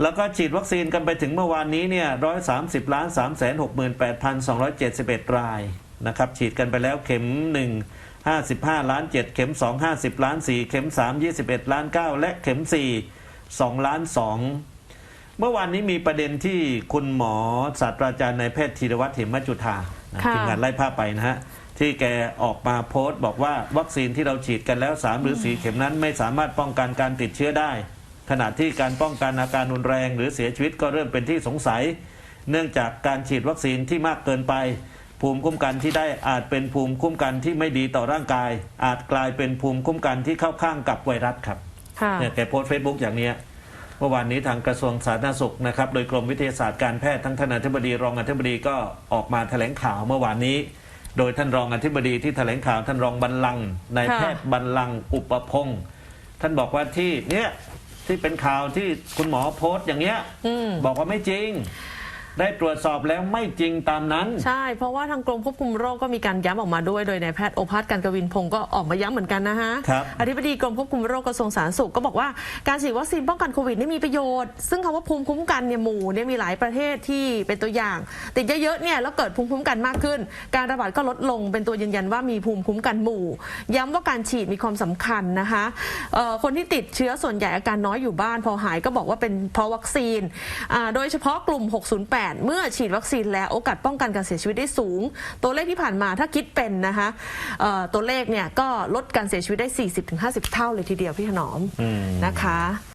แล้วก็ฉีดวัคซีนกันไปถึงเมื่อวานนี้เนี่ยร้อยสามสิบล้านสามแสนหกหมื่นแปดพันสองร้อยเจ็ดสิบเอ็ดรายนะครับฉีดกันไปแล้วเข็มหนึ่งห้าสิบห้าล้านเจ็ดเข็มสองห้าสิบล้านสี่เข็มสามยี่สิบเอ็ดล้านเก้าและเข็มสี่สองล้านสองเมื่อวานนี้มีประเด็นที่คุณหมอศาสตราจารย์นายแพทย์ธีรวัตรเหมจุธานะค่ะทีมงานไล่ภาพไปนะฮะที่แกออกมาโพสต์บอกว่าวัคซีนที่เราฉีดกันแล้ว 3 หรือ 4 เข็มนั้นไม่สามารถป้องกันการติดเชื้อได้ ขณะที่การป้องกันอาการรุนแรงหรือเสียชีวิตก็เริ่มเป็นที่สงสัย เนื่องจากการฉีดวัคซีนที่มากเกินไป ภูมิคุ้มกันที่ได้อาจเป็นภูมิคุ้มกันที่ไม่ดีต่อร่างกาย อาจกลายเป็นภูมิคุ้มกันที่เข้าข้างกับไวรัสครับค่ะเนี่ยแกโพสต์เฟซบุ๊กอย่างเนี้ยเมื่อวานนี้ทางกระทรวงสาธารณสุขนะครับ โดยกรมวิทยาศาสตร์การแพทย์ทั้งท่านอธิบดีรองอธิบดีก็ออกมาแถลงข่าวเมื่อวานนี้ โดยท่านรองอธิบดีที่แถลงข่าวท่านรองบรรลังก์นายค่ะแพทย์บรรลังก์อุปพงศ์ท่านบอกว่าที่เนี่ย ที่เป็นข่าวที่คุณหมอโพสต์อย่างเงี้ยอืมบอกว่าไม่จริง ได้ตรวจสอบแล้วไม่จริงตามนั้น ใช่ เพราะว่าทางกรมควบคุมโรคก็มีการย้ำออกมาด้วย โดยนายแพทย์โอภาสการกวินพงศ์ก็ออกมาย้ำเหมือนกันนะฮะ ครับ อธิบดีกรมควบคุมโรคกระทรวงสาธารณสุขก็บอกว่าการฉีดวัคซีนป้องกันโควิดนี่มีประโยชน์ ซึ่งคำว่าภูมิคุ้มกันเนี่ยหมู่เนี่ยมีหลายประเทศที่เป็นตัวอย่าง ติดเยอะๆเนี่ยแล้วเกิดภูมิคุ้มกันมากขึ้น การระบาดก็ลดลงเป็นตัวยืนยันว่ามีภูมิคุ้มกันหมู่ ย้ำว่าการฉีดมีความสำคัญนะคะเอ่อคนที่ติดเชื้อส่วนใหญ่อาการน้อยอยู่บ้านพอหายก็บอกว่าเป็นเพราะวัคซีนอ่าโดยเฉพาะกลุ่ม 608เมื่อฉีดวัคซีนแล้วโอกาสป้องกันการเสียชีวิตได้สูง ตัวเลขที่ผ่านมาถ้าคิดเป็นนะคะเอ่อตัวเลขเนี่ยก็ลดการเสียชีวิตได้ 40-50 เท่าเลยทีเดียวพี่ถนอมอืมนะคะ